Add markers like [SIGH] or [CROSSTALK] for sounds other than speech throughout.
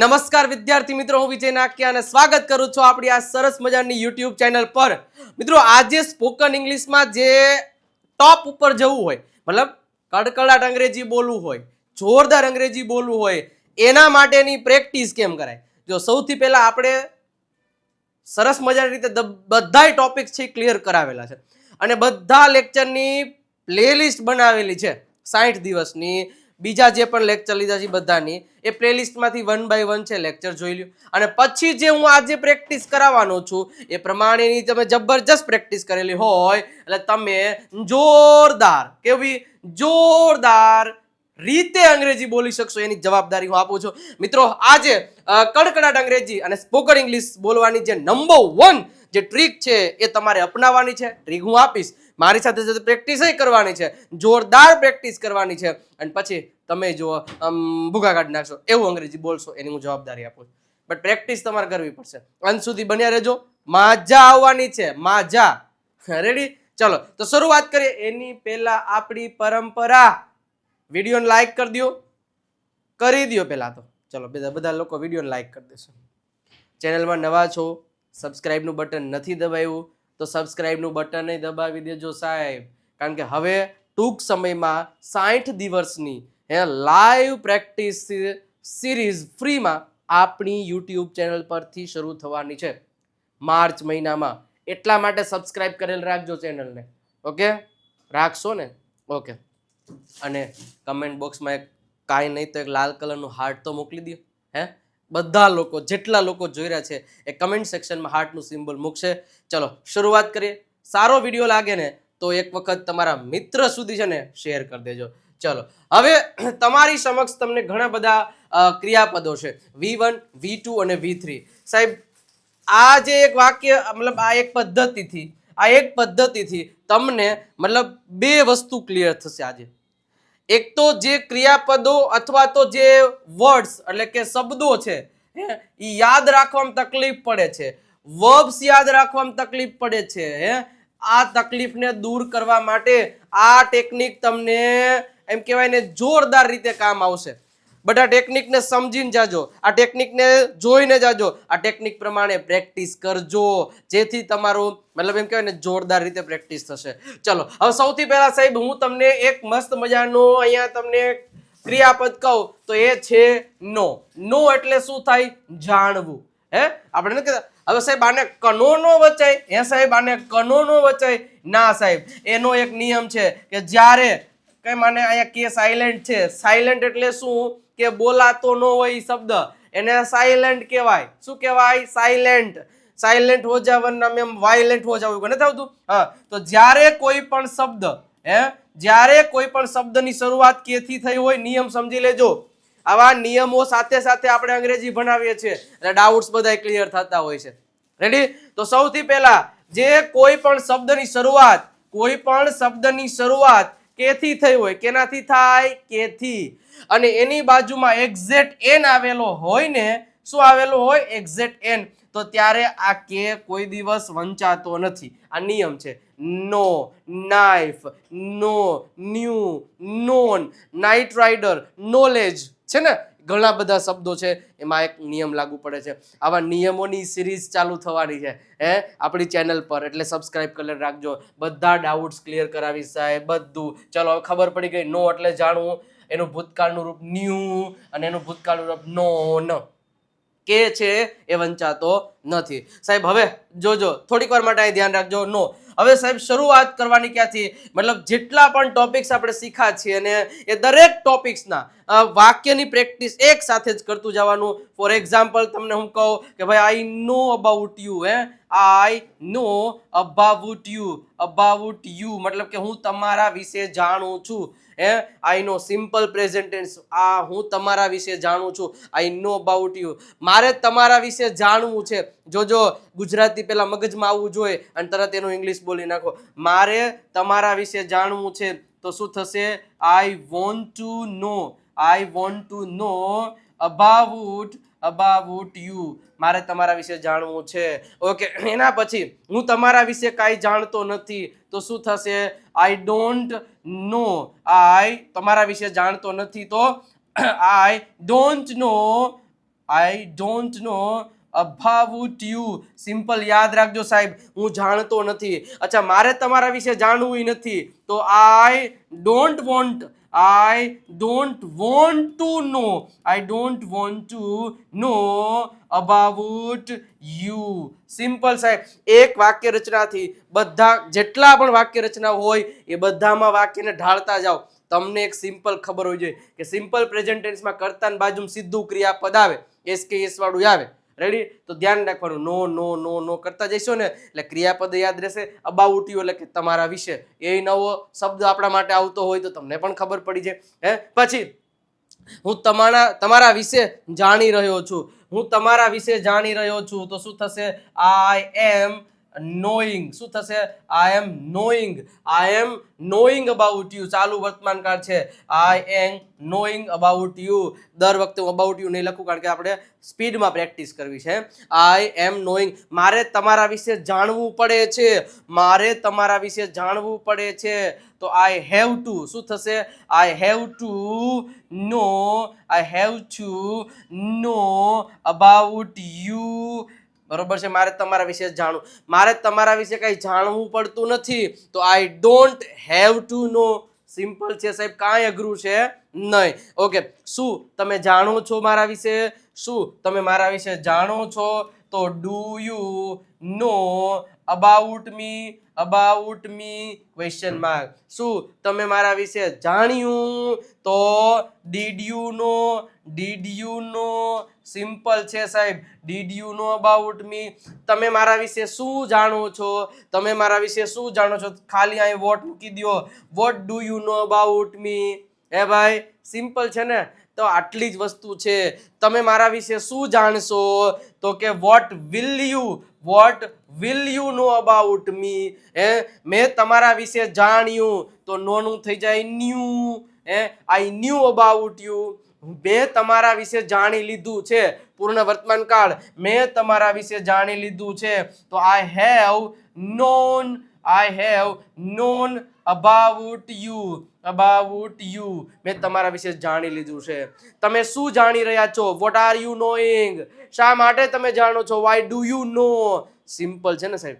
નમસ્કાર વિદ્યાર્થી મિત્રો, હું વિજય નાકિયા અને સ્વાગત કરું છું આપણી આ સરસ મજાની યુટ્યુબ ચેનલ પર. મિત્રો, આજે સ્પોકન ઇંગ્લિશમાં જે ટોપ ઉપર જવું હોય, મતલબ કડકડાટ અંગ્રેજી બોલવું હોય, જોરદાર અંગ્રેજી બોલવું હોય, એના માટેની પ્રેક્ટિસ કેમ કરાય? જો સૌથી પહેલાં આપણે સરસ મજાની રીતે બધાય ટોપિક છે ક્લિયર કરાવેલા છે. અને બધા લેક્ચરની પ્લેલિસ્ટ બનાવેલી છે. સાઠ દિવસની બીજા જે પણ લેક્ચર લીધા છે બધાની, એ પ્લેલિસ્ટમાંથી વન બાય વન છે લેક્ચર જોઈ લ્યો. અને પછી જે હું આજે પ્રેક્ટિસ કરાવવાનો છું, એ પ્રમાણેની તમે જબરજસ્ત પ્રેક્ટિસ કરેલી હોય, એટલે તમે જોરદાર, કેવી જોરદાર રીતે અંગ્રેજી બોલી શકશો એની જવાબદારી હું આપું છું. મિત્રો, આજે કડકડાટ અંગ્રેજી અને સ્પોકન ઇંગ્લિશ બોલવાની જે નંબર વન જે ટ્રીક છે એ તમારે અપનાવવાની છે. ટ્રીક હું આપીશ. મારી સાથે સાથે પ્રેક્ટિસ કરવાની છે, જોરદાર પ્રેક્ટિસ કરવાની છે. અને પછી તમે જો ભૂગા કાઢી નાખશો, એવું અંગ્રેજી બોલશો, એની હું જવાબદારી આપું બટ પ્રેક્ટિસ તમારે કરવી પડશે. અંત સુધી બન્યા રહેજો. માજા આવવાની છે, માજા. રેડી ચલો, તો શરૂઆત કરીએ. એની પહેલા આપણી પરંપરા. વિડીયોને લાઈક કરી દો કરી દો પહેલા તો. ચલો, બધા બધા લોકો વિડીયોને લાઈક કરી દેશો. ચેનલમાં નવા છો સબસ્ક્રાઈબનું બટન નથી દબાવ્યું તો સબસ્ક્રાઈબનું બટન દબાવી દેજો સાહેબ. કારણ કે હવે ટૂંક સમયમાં સાઠ દિવસની હે લાઈવ પ્રેક્ટિસ સિરીઝ ફ્રીમાં આપણી યુટ્યુબ ચેનલ પરથી શરૂ થવાની છે. માર્ચ મહિનામાં. એટલા માટે સબસ્ક્રાઈબ કરેલ રાખજો ચેનલને ઓકે રાખશો ને? ઓકે અને કમેન્ટ બોક્સમાં એક કાંઈ નહીં તો એક લાલ કલરનું હાર્ટ તો મોકલી દો. હે? બધા લોકો, જેટલા લોકો જોઈ રહ્યા છે, એ કમેન્ટ સેક્શનમાં હાર્ટનું સિમ્બોલ મૂકશે. ચલો, શરૂઆત કરીએ. સારો વીડિયો લાગે ને, તો એક વખત તમારા મિત્ર સુધી છે ને શેર કરી દેજો. ચલો, હવે તમારી સમક્ષ તમને ઘણા બધા ક્રિયાપદો છે. વી વન વી ટુ અને વી થ્રી સાહેબ, આ જે એક વાક્ય, મતલબ આ એક પદ્ધતિથી, આ એક પદ્ધતિથી તમને, મતલબ બે વસ્તુ ક્લિયર થશે આજે. એક તો જે ક્રિયાપદો અથવા તો જે વર્ડ્સ એટલે કે શબ્દો છે એ યાદ રાખવામાં તકલીફ પડે છે. વર્બ્સ યાદ રાખવામાં તકલીફ પડે છે, હે. આ તકલીફને દૂર કરવા માટે આ ટેકનિક તમને એમ કહેવાય ને જોરદાર રીતે કામ આવશે. આ ટેકનિકને સમજીને જાજો. આ ટેકનિકને જોઈને જાજો. આ ટેકનિક પ્રમાણે પ્રેક્ટિસ કરજો. જેથી તમારું, મતલબ એમ કહેવાય ને, જોરદાર રીતે પ્રેક્ટિસ થશે. ચલો, હવે સૌથી પહેલાં સાહેબ, હું તમને એક મસ્ત મજાનો અહીંયા તમને ક્રિયાપદ કહું. તો એ છે નો. નો એટલે શું થાય? જાણવું. હે? આપણે કહેતા. હવે સાહેબ, આને કનો નો વચાય? હે સાહેબ, આને કનો નો વચાય? ના સાહેબ. એનો એક નિયમ છે કે જ્યારે કઈ મને અહીંયા કે સાયલેન્ટ છે? સાયલેન્ટ એટલે શું? કે બોલાતો ન હોય શબ્દ. એને સાયલેન્ટ કહેવાય. શું કહેવાય? સાયલેન્ટ સાયલેન્ટ હો જાવન નામ એમ વાયલેન્ટ હો જાવ નથી આવતું? હા. તો જ્યારે કોઈ પણ શબ્દ, હે? જ્યારે કોઈ પણ શબ્દની શરૂઆત કેથી થઈ હોય નિયમ સમજી લેજો. આવા નિયમો સાથે સાથે આપણે અંગ્રેજી ભણાવીએ છીએ. એટલે ડાઉટ્સ બધા ક્લિયર થતા હોય છે. રેડી તો સૌથી પહેલા, જે કોઈ પણ શબ્દની શરૂઆત, કોઈ પણ શબ્દની શરૂઆત કેથી થઈ હોય, કેનાથી થાય, કેથી? અને એની બાજુમાં એક્ઝેટ એન આવેલો હોય ને, શું આવેલો હોય? Exact N. તો ત્યારે આ કે કોઈ દિવસ વંચાતો નથી. આ નિયમ છે. Know, knife, know, knew, known, knight rider, knowledge. છે ને? ઘણા બધા શબ્દો છે, એમાં એક નિયમ લાગુ પડે છે. આવા નિયમોની સિરીઝ ચાલુ થવાની છે, હે? આપણી ચેનલ પર, એટલે સબસ્ક્રાઇબ કરી રાખજો. બધા ડાઉટ્સ ક્લિયર કરાવી સાહેબ, બધું. ચલો, હવે ખબર પડી ગઈ નો એટલે જાણવું એનું ભૂતકાળનું રૂપ ન્યૂ અને એનું ભૂતકાળનું રૂપ નો ન કે છે એ વંચાતો નથી. સાહેબ, હવે જોજો, થોડીક વાર માટે અહીં ધ્યાન રાખજો નો હવે સાહેબ, શરૂઆત કરવાની ક્યાંથી? મતલબ જેટલા પણ ટોપિક્સ આપણે શીખ્યા છીએ અને એ દરેક ટોપિક્સના વાક્યની પ્રેક્ટિસ એક સાથે જ કરતું જવાનું. ફોર એક્ઝામ્પલ તમને હું કહું કે ભાઈ આઈ નો અબાઉટ યુ હે? I know about you about you મતલબ કે હું તમારા વિશે જાણું છું, હે? આઈ નો સિમ્પલ પ્રેઝેન્ટેન્સ આ હું તમારા વિશે જાણું છું. આઈ નો અબાઉટ યુ મારે તમારા વિશે જાણવું છે. જોજો ગુજરાતી પહેલાં મગજમાં આવવું જોઈએ અને તરત એનું ઇંગ્લિશ બોલી નાખો. મારે તમારા વિશે જાણવું છે, તો શું થશે? I want to know I want to know about about you મારે તમારા વિશે જાણવું છે. ઓકે એના પછી હું તમારા વિશે કાંઈ જાણતો નથી, તો શું થશે? આઈ ડોન્ટ નો આઈ તમારા વિશે જાણતો નથી, તો I don't know I don't know about you simple યાદ રાખજો સાહેબ. હું જાણતો નથી. અચ્છા, મારે તમારા વિશે જાણવું નથી. તો I don't want I don't want to know I don't want to know about you simple સાહેબ. એક વાક્ય રચનાથી બધા જેટલા પણ વાક્ય રચના હોય, એ બધામાં વાક્યને ઢાળતા જાઓ. તમને એક સિમ્પલ ખબર હોય જોઈએ કે સિમ્પલ પ્રેઝન્ટેન્સમાં કર્તાની બાજુમાં સીધું ક્રિયાપદ આવે. એસ કે એસ વાળું આવે. રેડી તો ધ્યાન રાખવાનું. નો નો નો નો કરતા જઈશો ને, એટલે ક્રિયાપદ યાદ રહેશે. અબાઉટ યુ એટલે કે તમારા વિશે. એ નવો શબ્દ આપણા માટે આવતો હોય તો તમને પણ ખબર પડી જાય. હે? પછી, હું તમારા તમારા વિશે જાણી રહ્યો છું. હું તમારા વિશે જાણી રહ્યો છું. તો શું થશે? આઈ એમ નોઈંગ શું થશે? I am knowing I am knowing about you ચાલુ વર્તમાન કાળ છે. I am knowing about you દર વખતે હું અબાઉટ યુ નહીં લખું કારણ કે આપણે સ્પીડમાં પ્રેક્ટિસ કરવી છે. આઈ એમ નોઈંગ મારે તમારા વિશે જાણવું પડે છે. મારે તમારા વિશે જાણવું પડે છે. તો આઈ હેવ ટુ શું થશે? I have to know I have to know about you બરોબર છે? મારે તમારા વિશે જાણવું. મારે તમારા વિશે કંઈ જાણવું પડતું નથી. તો I don't have to know simple છે સાહેબ, કાંઈ અઘરું છે નહીં. ઓકે શું તમે જાણો છો મારા વિશે? શું તમે મારા વિશે જાણો છો? તો do you know about me about me question mark શું તમે મારા વિશે જાણ્યું? તો did you know did you know simple છે સાહેબ. Did you know about me તમે મારા વિશે શું જાણો છો? તમે મારા વિશે શું જાણો છો? ખાલી અહીં વોટ મૂકી દો what do you know about me હે ભાઈ સિમ્પલ છે ને? તો આટલી જ વસ્તુ છે. તમે મારા વિશે શું જાણશો? તો કે what will you what will you know about me હે? મેં તમારા વિશે જાણ્યું. તો નોનું થઈ જાય ન્યૂ. હે? આઈ ન્યૂ અબાઉટ યુ મેં તમારા વિશે જાણી લીધું છે. પૂર્ણ વર્તમાન કાળ. મેં તમારા વિશે જાણી લીધું છે. તો I have known I have known about you about you મેં તમારા વિશે જાણી લીધું છે. તમે શું જાણી રહ્યા છો? વોટ આર યુ નોઈંગ શા માટે તમે જાણો છો? Why do you know simple છે ને સાહેબ?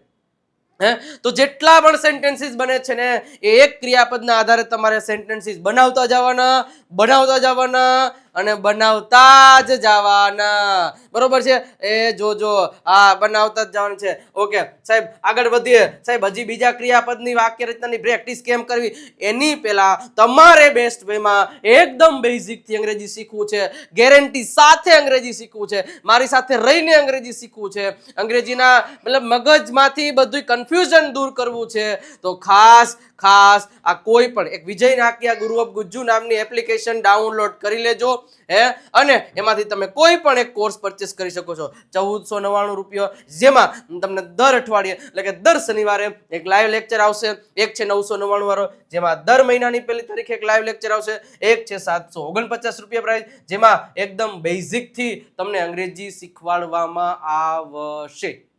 હે? તો જેટલા પણ સેન્ટેન્સીસ બને છે ને, એ એક ક્રિયાપદના આધારે તમારે સેન્ટેન્સીસ બનાવતા જવાના. બનાવતા જવાના અને બનાવતા જ જવાના. બરોબર છે? એ જોજો હા બનાવતા જ જવાનું છે. ઓકે, સાહેબ, આગળ વધીએ. સાહેબ, હજી બીજા ક્રિયાપદની વાક્ય રચનાની પ્રેક્ટિસ કેમ કરવી? એની પહેલા તમારે બેસ્ટ વેમાં એકદમ બેઝિકથી અંગ્રેજી શીખવું છે. ગેરંટી સાથે અંગ્રેજી શીખવું છે. મારી સાથે રહીને અંગ્રેજી શીખવું છે. અંગ્રેજીના, મતલબ મગજમાંથી બધું કન્ફ્યુઝન દૂર કરવું છે. તો ખાસ ખાસ આ કોઈ પણ એક વિજય નાકિયા ગુરુ ઓફ ગુજ્જુ નામની એપ્લિકેશન ડાઉનલોડ કરી લેજો, હે? અને એમાંથી તમે કોઈ પણ એક કોર્સ પરચેસ કરી શકો છો. ચૌદસો નવ્વાણું રૂપિયા જેમાં તમને દર અઠવાડિયે, એટલે કે દર શનિવારે એક લાઈવ લેક્ચર આવશે. એક છે નવસો નવ્વાણું વાળો, જેમાં દર મહિનાની પહેલી તારીખે એક લાઈવ લેક્ચર આવશે. એક છે સાતસો ઓગણપચાસ રૂપિયા પ્રાઇસ જેમાં એકદમ બેઝિકથી તમને અંગ્રેજી શીખવાડવામાં આવશે.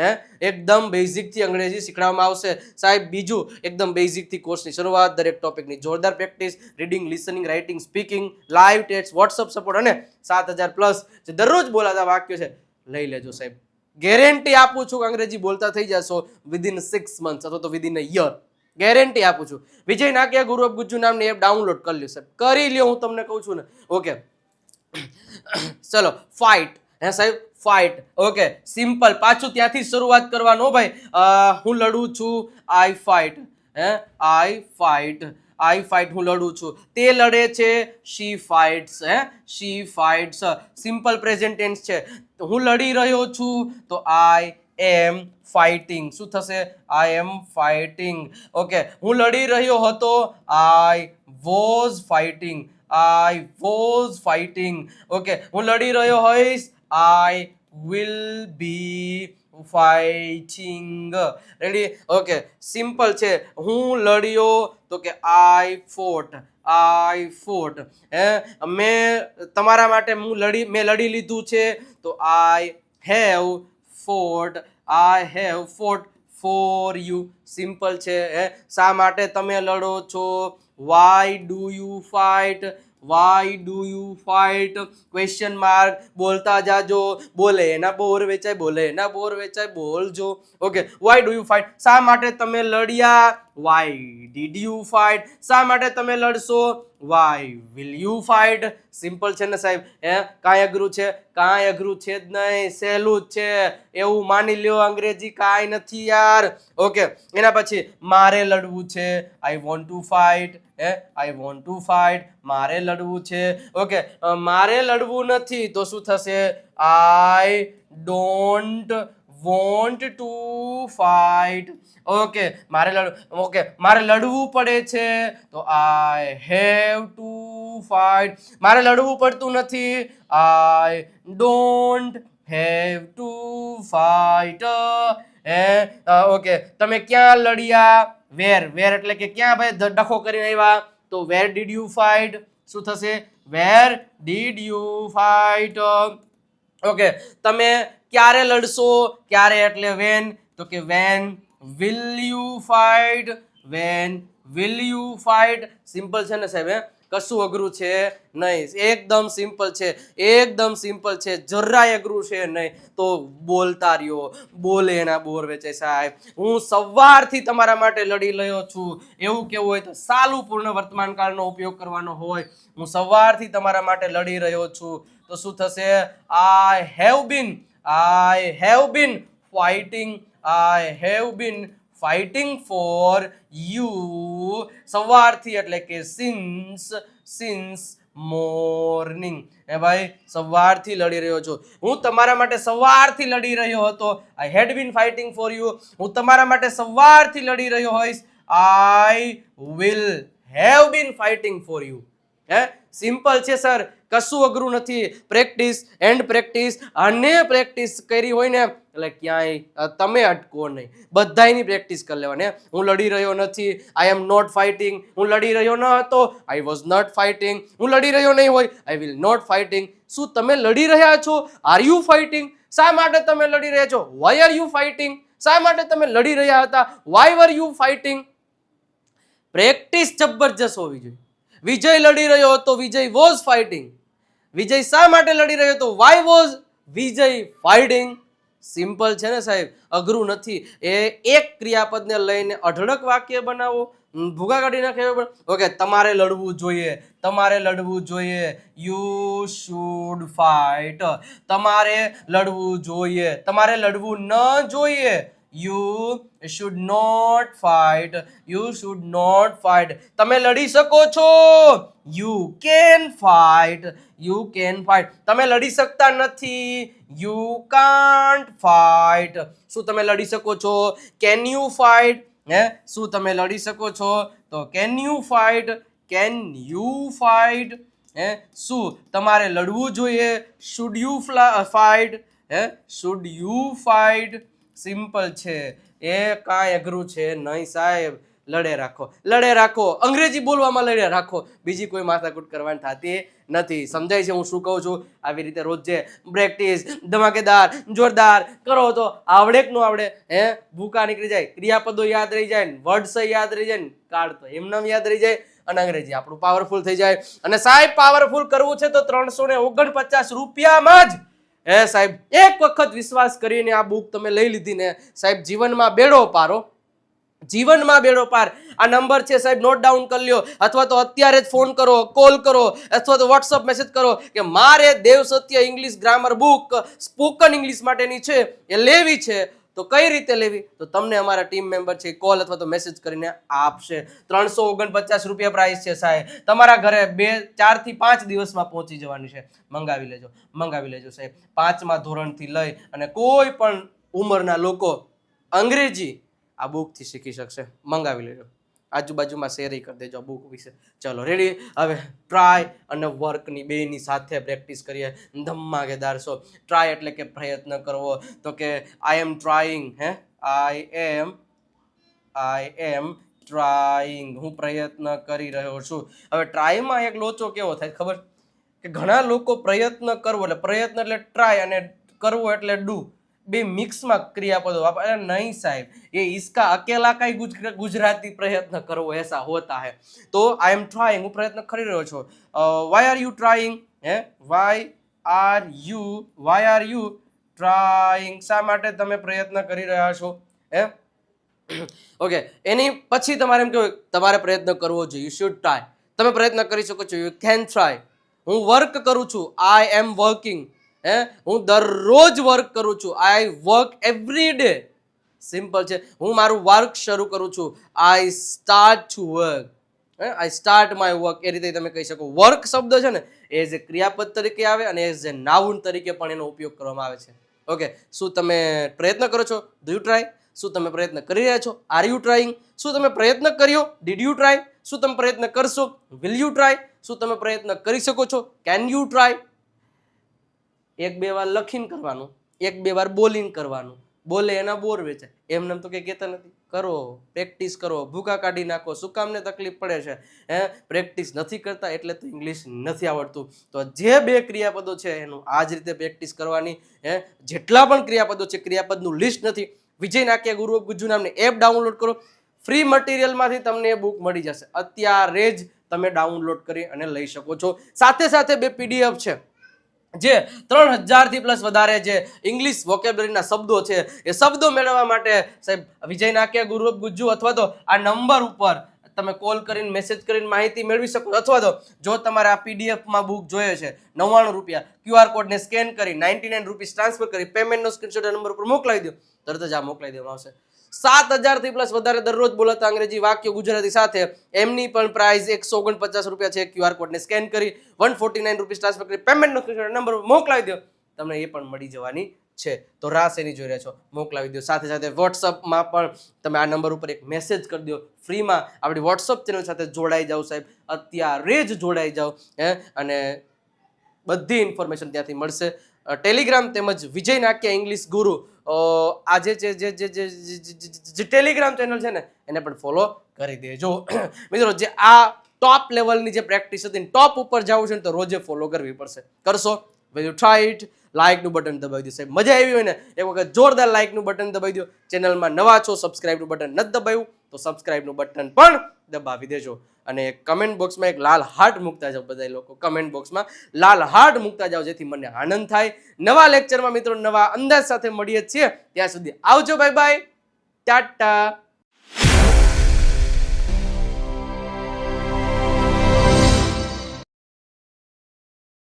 હે? એકદમ બેઝિકથી અંગ્રેજી શીખવાડવામાં આવશે. સાહેબ, બીજું એકદમ બેઝિકથી કોર્સની શરૂઆત, દરેક ટોપિકની જોરદાર practice reading listening writing speaking live test WhatsApp support અને સાત હજાર પ્લસ જે દરરોજ બોલાતા વાક્યો છે, લઈ લેજો સાહેબ. ગેરંટી આપું છું કે અંગ્રેજી બોલતા થઈ જશો વિધિન સિક્સ મંથ્સ અથવા તો વિધિન અ યર ગેરંટી આપું છું. વિજય નાકિયા, ગુરુ ઓફ ગુજ્જુ નામની એપ ડાઉનલોડ કરી લ્યો સાહેબ. કરી લ્યો, હું તમને કહું છું ને. ઓકે [COUGHS] ચલો ફાઇટ હે સાહેબ? ફાઇટ. Okay, simple. પાછું ત્યાંથી શરૂઆત કરવાનો ભાઈ. હું લડું છું, આઈ ફાઇટ. હે? આઈ ફાઇટ. આઈ ફાઇટ હું લડું છું. તે લડે છે, શી ફાઇટ્સ. હે? શી ફાઇટ્સ. સિમ્પલ પ્રેઝેન્ટેન્સ છે. હું લડી રહ્યો છું, તો આઈ એમ ફાઇટિંગ. શું થશે? I M fighting. ઓકે, હું લડી રહ્યો હતો, I was fighting. I was fighting. Okay, હું લડી રહ્યો હોઈશ I will be fighting ready okay simple છે. હું લડ્યો તો કે આઈ ફોટ આઈ ફોટ હે? મેં તમારા માટે હું લડી, મેં લડી લીધું છે. તો I have fought I have fought for you simple છે. હે? શા માટે તમે લડો છો? Why do you fight why do you fight question mark બોલતા જાજો. બોલે એના બોર વેચાય, બોલે એના બોર વેચાય, બોલજો. Okay why do you fight શા માટે તમે લડ્યા? વાય ડીડ યુ ફાઇટ શા માટે તમે લડશો? Why will you fight simple છે ને સાહેબ. હે? કાંઈ અઘરું છે? કાંઈ અઘરું છે જ નહીં. સહેલું જ છે. એવું માની લ્યો અંગ્રેજી, કાંઈ નથી યાર. ઓકે એના પછી મારે લડવું છે. આઈ વોન્ટ ટુ ફાઇટ હે આઈ વોન્ટ ટુ ફાઇટ મારે લડવું છે. ઓકે મારે લડવું નથી તો શું થશે? I don't want to fight okay મારે લડ ઓકે મારે લડવું પડે છે. તો આઈ હેવ ટુ ફાઇટ મારે લડવું પડતું નથી. I don't have to fight હે? ઓકે તમે ક્યાં લડ્યા? વેર વેર એટલે કે ક્યાં ભાઈ ડખો કરીને આવ્યા? તો વેર ડીડ યુ ફાઇટ શું થશે? Where did you fight okay તમે ક્યારે લડશો? ક્યારે એટલે વેન તો કે when will you fight when will you fight simple છે ને સાહેબ કશું અઘરું છે નહીં. એકદમ સિમ્પલ છે. એકદમ સિમ્પલ છે. જરાય અઘરું છે નહીં. તો બોલતા રહ્યો. બોલે એના બોર વેચે સાહેબ. હું સવારથી તમારા માટે લડી રહ્યો છું. એવું કેવું હોય તો સાલું પૂર્ણ વર્તમાન કાળનો ઉપયોગ કરવાનો હોય. હું સવારથી તમારા માટે લડી રહ્યો છું. તો શું થશે? I have been I have been fighting I have been fighting for you સવારથી એટલે કે સિન્સ સિન્સ મોર્નિંગ હે ભાઈ, સવારથી લડી રહ્યો છું. હું તમારા માટે સવારથી લડી રહ્યો હતો. I had been fighting for you હું તમારા માટે સવારથી લડી રહ્યો હોઈશ. I will have been fighting for you હે? સિમ્પલ છે સર કશું અઘરું નથી. પ્રેક્ટિસ એન્ડ પ્રેક્ટિસ અને પ્રેક્ટિસ કરી હોય ને, એટલે ક્યાંય તમે અટકો નહીં. બધાયની પ્રેક્ટિસ કરી લેવાની, હું. લડી રહ્યો નથી. આઈ એમ નોટ ફાઇટિંગ હું લડી રહ્યો ન હતો. આઈ વોઝ નોટ ફાઇટિંગ હું લડી રહ્યો નહીં હોય. આઈ વિલ નોટ ફાઇટિંગ શું તમે લડી રહ્યા છો? આર યુ ફાઇટિંગ શા માટે તમે લડી રહ્યા છો? વાય આર યુ ફાઇટિંગ શા માટે તમે લડી રહ્યા હતા? Why were you fighting practice જબરજસ્ત હોવી જોઈએ. વિજય લડી રહ્યો હતો. વિજય વોઝ ફાઇટિંગ વિજય શા માટે લડી રહ્યો હતો? Why was Vijay fighting simple છે ને સાહેબ, અઘરું નથી. એ એક ક્રિયાપદને લઈને અઢળક વાક્ય બનાવો ભૂગા કાઢી નાખે ઓકે તમારે લડવું જોઈએ, તમારે લડવું જોઈએ યુ શુડ ફાઇટ તમારે લડવું જોઈએ, તમારે લડવું ન જોઈએ. You should not fight you should not fight તમે લડી શકો છો. You can fight you can fight તમે લડી શકતા નથી. યુ કાન્ટ ફાઇટ શું તમે લડી શકો છો? કેન યુ ફાઇટ હે? શું તમે લડી શકો છો? તો can you fight can you fight હે? શું તમારે લડવું જોઈએ? શુડ યુ ફાઇટ હે? શુડ યુ ફાઇટ સિમ્પલ છે. એ કાંઈ અઘરું છે નહીં સાહેબ. લડે રાખો. લડે રાખો. અંગ્રેજી બોલવામાં લડે રાખો. બીજી કોઈ માથાકૂટ કરવાની થતી નથી. સમજાય છે હું શું કહું છું? આવી રીતે રોજ જે પ્રેક્ટિસ ધમાકેદાર, જોરદાર કરો તો આવડે કે ન આવડે? હે? ભૂકા નીકળી જાય. ક્રિયાપદો યાદ રહી જાય વર્ડ્સ યાદ રહી જાય કાળ તો એમનામ યાદ રહી જાય અને અંગ્રેજી આપણું પાવરફુલ થઈ જાય. અને સાહેબ પાવરફુલ કરવું છે તો ત્રણસો ને ઓગણપચાસ રૂપિયામાં જ હે સાહેબ, એક વખત વિશ્વાસ કરીને આ બુક તમે લઈ લીધી ને, સાહેબ, જીવનમાં બેડો પારો. જીવનમાં બેડો પાર. આ નંબર છે સાહેબ નોટ ડાઉન કરી લ્યો. અથવા તો અત્યારે જ ફોન કરો કોલ કરો, અથવા તો વોટ્સઅપ મેસેજ કરો કે મારે Dev Satya English grammar book spoken English માટેની છે, એ લેવી છે. તો કઈ રીતે લેવી? તો તમને અમારા ટીમ મેમ્બર છે કોલ અથવા તો મેસેજ કરીને આપશે. ત્રણસો ઓગણપચાસ રૂપિયા પ્રાઇસ છે સાહેબ. તમારા ઘરે બે, ચારથી પાંચ દિવસમાં પહોંચી જવાની છે. મંગાવી લેજો. મંગાવી લેજો સાહેબ. પાંચમા ધોરણથી લઈ અને કોઈ પણ ઉંમરના લોકો અંગ્રેજી આ બુકથી શીખી શકશે. મંગાવી લેજો. આજુબાજુમાં શેર કરી દેજો બુક વિશે. ચલો રેડી હવે ટ્રાય અને વર્કની બેની સાથે પ્રેક્ટિસ કરીએ. ધમાકેદાર સો ટ્રાય એટલે કે પ્રયત્ન કરવો. તો કે આઈ એમ ટ્રાઈંગ હે? આઈ એમ આઈ એમ ટ્રાઈંગ હું પ્રયત્ન કરી રહ્યો છું. હવે ટ્રાયમાં એક લોચો કેવો થાય ખબર? કે ઘણા લોકો પ્રયત્ન કરવો એટલે પ્રયત્ન એટલે ટ્રાય અને કરવો એટલે ડુ બે મિક્સમાં ક્રિયાપદો વાપરે નહીં સાહેબ. એ ઈસકા અકેલા કાંઈ ગુજરાતી પ્રયત્ન કરવો એસા હોતા હે. તો આઈ એમ ટ્રાઈંગ હું પ્રયત્ન કરી રહ્યો છું. વાય આર યુ ટ્રાઈંગ હે? Why are you why are you trying શા માટે તમે પ્રયત્ન કરી રહ્યા છો? હે? ઓકે એની પછી તમારે એમ કહેવું તમારે પ્રયત્ન કરવો જોઈએ. યુ શુડ ટ્રાય તમે પ્રયત્ન કરી શકો છો. યુ કેન ટ્રાય હું વર્ક કરું છું. આઈ એમ વર્કિંગ હે? હું દરરોજ વર્ક કરું છું. I work every day simple છે. હું મારું વર્ક શરૂ કરું છું. આઈ સ્ટાર્ટ ટુ વર્ક હે? આઈ સ્ટાર્ટ માય વર્ક એ રીતે તમે કહી શકો. વર્ક શબ્દ છે ને, એ ક્રિયાપદ તરીકે આવે અને એઝ એ નાઉન તરીકે પણ એનો ઉપયોગ કરવામાં આવે છે. ઓકે શું તમે પ્રયત્ન કરો છો? ડુ યુ ટ્રાય શું તમે પ્રયત્ન કરી રહ્યા છો? આર યુ ટ્રાઈંગ શું તમે પ્રયત્ન કર્યો? ડીડ યુ ટ્રાય શું તમે પ્રયત્ન કરશો? વિલ યુ ટ્રાય શું તમે પ્રયત્ન કરી શકો છો? કેન યુ ટ્રાય એક બે વાર લખીને કરવાનું, એક બે વાર બોલીને કરવાનું. બોલે એના બોર વેચે. એમને તો કંઈ કહેતા નથી. કરો, પ્રેક્ટિસ કરો ભૂકા કાઢી નાખો, શું કામને તકલીફ પડે છે? હે? પ્રેક્ટિસ નથી કરતા એટલે તો ઇંગ્લિશ નથી આવડતું. તો જે બે ક્રિયાપદો છે એનું આ જ રીતે પ્રેક્ટિસ કરવાની. હે? જેટલા પણ ક્રિયાપદો છે, ક્રિયાપદનું લિસ્ટ નથી. વિજય નાક્યા ગુરુ ગુજ્જુ નામની એપ ડાઉનલોડ કરો. ફ્રી મટીરિયલમાંથી તમને એ બુક મળી જશે. અત્યારે જ તમે ડાઉનલોડ કરી અને લઈ શકો છો. સાથે સાથે બે પીડીએફ છે. જે ત્રણ હજારથી પ્લસ વધારે જે ઇંગ્લિશ વોકેબલરીના શબ્દો છે, એ શબ્દો મેળવવા માટે સાહેબ, વિજય નાકે ગુરુ ગુજ્જુ અથવા તો આ નંબર ઉપર તમે કોલ કરીને મેસેજ કરીને માહિતી મેળવી શકો અથવા તો જો તમારે આ પીડીએફમાં બુક જોઈએ છે, નવ્વાણું રૂપિયા ક્યુઆર કોડને સ્કેન કરી નાઇન્ટી નાઇન રૂપીસ ટ્રાન્સફર કરી પેમેન્ટનો સ્ક્રીનશોટ નંબર ઉપર મોકલાવી દો. તરત જ આ મોકલાવી દેવામાં આવશે. સાત હજારથી પ્લસ વધારે દરરોજ બોલાતા અંગ્રેજી વાક્ય ગુજરાતી સાથે. એમની પણ પ્રાઇસ એકસો ઓગણપચાસ રૂપિયા છે. ક્યુઆર કોડને સ્કેન કરી one forty nine rupees transfer કરી પેમેન્ટનો સ્ક્રીનશોટ નંબર મોકલાવી દો. તમને એ પણ મળી જવાની છે. તો રાસ એની જોઈ રહ્યા છો. મોકલાવી દો. સાથે સાથે વોટ્સઅપમાં પણ તમે આ નંબર ઉપર એક મેસેજ કરી દો. ફ્રીમાં આપણી વોટ્સઅપ ચેનલ સાથે જોડાઈ જાઓ સાહેબ. અત્યારે જ જોડાઈ જાઓ, હે? અને બધી ઇન્ફોર્મેશન ત્યાંથી મળશે. ટેલિગ્રામ તેમજ વિજય નાક્ય ઇંગ્લિશ ગુરુ આજે જે જે- જે- જે ટેલિગ્રામ ચેનલ છે ને, એને પણ ફોલો કરી દેજો. [CLEARS THROAT] મિત્રો, જે આ ટોપ લેવલની જે પ્રેક્ટિસ હતી ટોપ ઉપર જવું છે ને, તો રોજે ફોલો કરવી પડશે. કરશો? વેલ યુ ટ્રાય લાઇકનું બટન દબાવી દો. સાહેબ, મજા આવી હોય ને? એક વખત જોરદાર લાઇકનું બટન દબાવી દો. ચેનલમાં નવા છો સબસ્ક્રાઇબનું બટન નથી દબાવ્યું તો સબસ્ક્રાઇબનું બટન પણ દબાવી દેજો. અને કમેન્ટ બોક્સમાં એક લાલ હાર્ટ મૂકતા જાઓ બધા લોકો. કમેન્ટ બોક્સમાં લાલ હાર્ટ મૂકતા જાઓ, જેથી મને આનંદ થાય. નવા લેક્ચરમાં મિત્રો નવા અંદાજ સાથે મળીએ છીએ. ત્યાં સુધી આવજો બાય બાય ટાટા.